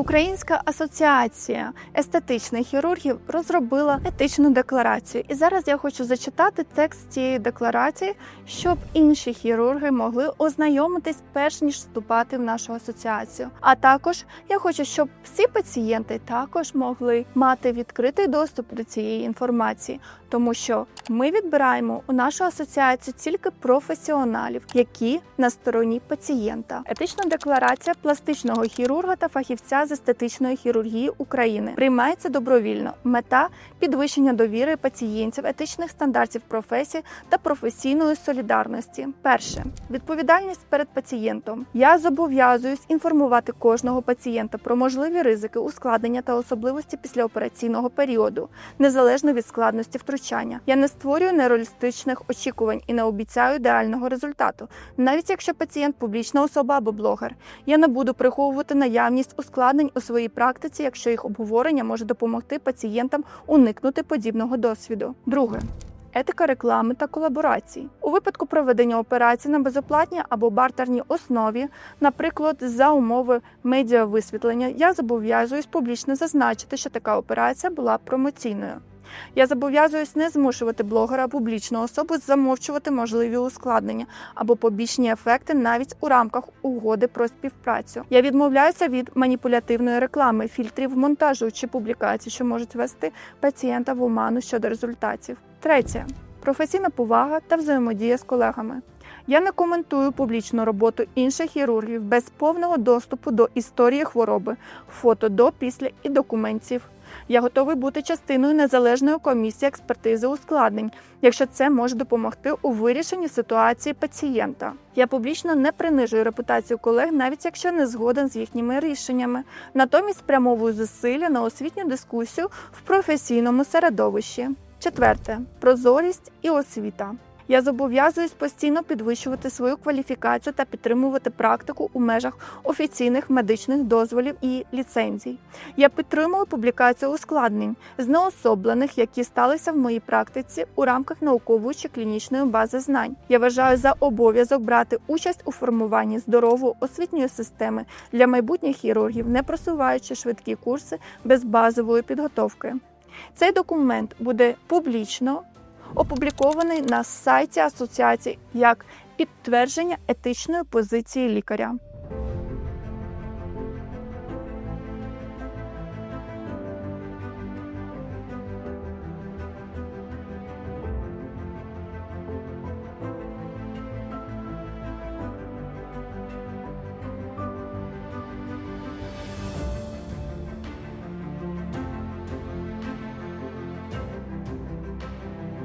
Українська асоціація естетичних хірургів розробила етичну декларацію. І зараз я хочу зачитати текст цієї декларації, щоб інші хірурги могли ознайомитись перш ніж вступати в нашу асоціацію. А також я хочу, щоб всі пацієнти також могли мати відкритий доступ до цієї інформації, тому що ми відбираємо у нашу асоціацію тільки професіоналів, які на стороні пацієнта. Етична декларація пластичного хірурга та фахівця з естетичної хірургії України приймається добровільно. Мета підвищення довіри пацієнтів, етичних стандартів професії та професійної солідарності. Перше відповідальність перед пацієнтом. Я зобов'язуюсь інформувати кожного пацієнта про можливі ризики, ускладнення та особливості післяопераційного періоду, незалежно від складності втручання. Я не створюю нереалістичних очікувань і не обіцяю ідеального результату, навіть якщо пацієнт публічна особа або блогер. Я не буду приховувати наявність ускладнень у своїй практиці, якщо їх обговорення може допомогти пацієнтам уникнути подібного досвіду. Друге. Етика реклами та колаборацій у випадку проведення операцій на безоплатній або бартерній основі, наприклад, за умови медіависвітлення, я зобов'язуюсь публічно зазначити, що така операція була промоційною. Я зобов'язуюсь не змушувати блогера публічну особу замовчувати можливі ускладнення або побічні ефекти навіть у рамках угоди про співпрацю. Я відмовляюся від маніпулятивної реклами, фільтрів монтажу чи публікацій, що можуть вести пацієнта в оману щодо результатів. Третє професійна повага та взаємодія з колегами. Я не коментую публічну роботу інших хірургів без повного доступу до історії хвороби, фото до, після і документів. Я готовий бути частиною незалежної комісії експертизи ускладнень, якщо це може допомогти у вирішенні ситуації пацієнта. Я публічно не принижую репутацію колег, навіть якщо не згоден з їхніми рішеннями. Натомість спрямовую зусилля на освітню дискусію в професійному середовищі. Четверте прозорість і освіта. Я зобов'язуюсь постійно підвищувати свою кваліфікацію та підтримувати практику у межах офіційних медичних дозволів і ліцензій. Я підтримую публікацію ускладнень, знеособлених, які сталися в моїй практиці у рамках наукової чи клінічної бази знань. Я вважаю за обов'язок брати участь у формуванні здорової освітньої системи для майбутніх хірургів, не просуваючи швидкі курси без базової підготовки. Цей документ буде публічно опублікований на сайті асоціації як підтвердження етичної позиції лікаря.